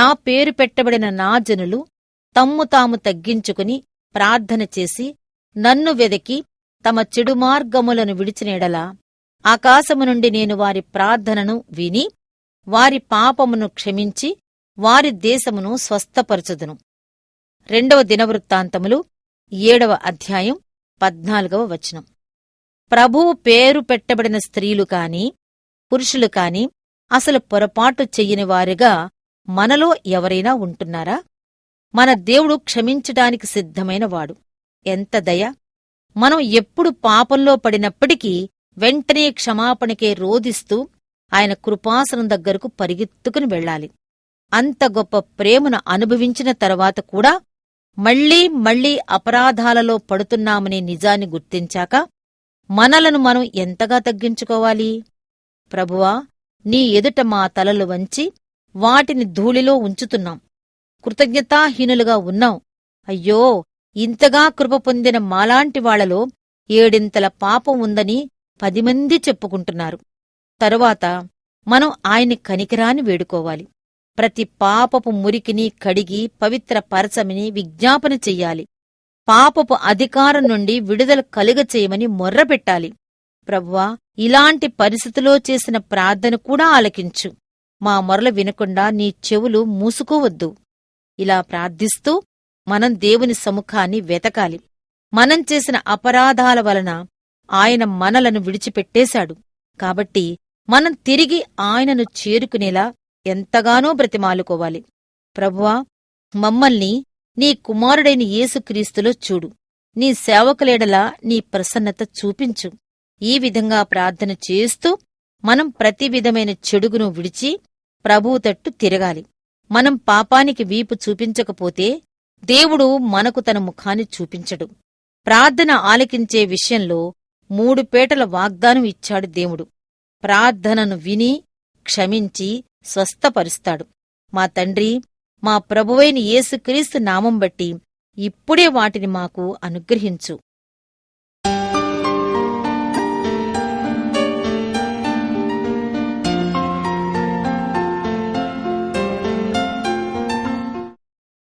నా పేరు పెట్టబడిన నా జనులు తమ్ము తాము తగ్గించుకుని ప్రార్థన చేసి నన్ను వెదకి తమ చెడు మార్గములను విడిచినేడలా. ఆకాశము నుండి నేను వారి ప్రార్థనను విని వారి పాపమును క్షమించి వారి దేశమును స్వస్థపరచుదును. రెండవ దినవృత్తాంతములు ఏడవ అధ్యాయం పద్నాలుగవ వచనం. ప్రభువు పేరు పెట్టబడిన స్త్రీలు కాని పురుషులు కాని అసలు పొరపాటు చెయ్యని వారిగా మనలో ఎవరైనా ఉంటున్నారా? మన దేవుడు క్షమించటానికి సిద్ధమైనవాడు. ఎంత దయ! మనం ఎప్పుడు పాపంలో పడినప్పటికీ వెంటనే క్షమాపణకే రోధిస్తూ ఆయన కృపాసనం దగ్గరకు పరిగెత్తుకుని వెళ్ళాలి. అంత గొప్ప ప్రేమను అనుభవించిన తర్వాత కూడా మళ్ళీ మళ్ళీ అపరాధాలలో పడుతున్నామనే నిజాన్ని గుర్తించాక మనలను మనం ఎంతగా తగ్గించుకోవాలి? ప్రభువా నీ ఎదుట మా తలలు వంచి వాటిని ధూళిలో ఉంచుతున్నాం. కృతజ్ఞతాహీనులుగా ఉన్నాం. అయ్యో ఇంతగా కృప పొందిన మాలాంటి వాళ్ళలో ఏడింతల పాపం ఉందని పదిమంది చెప్పుకుంటున్నారు. తరువాత మనం ఆయన్ని కనికరాని వేడుకోవాలి. ప్రతి పాపపు మురికిని కడిగి పవిత్ర పరచమని విజ్ఞాపన చెయ్యాలి. పాపపు అధికారం నుండి విడుదల కలుగచేయమని మొర్రపెట్టాలి. ప్రవ్వా ఇలాంటి పరిస్థితిలో చేసిన ప్రార్థన కూడా ఆలకించు. మా మొరలు వినకుండా నీ చెవులు మూసుకోవద్దు. ఇలా ప్రార్థిస్తూ మనం దేవుని సముఖాన్ని వెతకాలి. మనం చేసిన అపరాధాల వలన ఆయన మనలను విడిచిపెట్టేశాడు. కాబట్టి మనం తిరిగి ఆయనను చేరుకునేలా ఎంతగానో బ్రతిమాలుకోవాలి. ప్రభువా మమ్మల్ని నీ కుమారుడైన యేసుక్రీస్తులో చూడు. నీ సేవకులేడలా నీ ప్రసన్నత చూపించు. ఈ విధంగా ప్రార్థన చేస్తూ మనం ప్రతి విధమైన చెడుగును విడిచి ప్రభువు తట్టు తిరగాలి. మనం పాపానికి వీపు చూపించకపోతే దేవుడు మనకు తన ముఖాన్ని చూపించడు. ప్రార్థన ఆలకించే విషయంలో మూడు పేటల వాగ్దానం ఇచ్చాడు దేవుడు. ప్రార్థనను విని క్షమించి స్వస్థపరుస్తాడు. మా తండ్రి మా ప్రభువైన యేసుక్రీస్తు నామం బట్టి ఇప్పుడే వాటిని మాకు అనుగ్రహించు.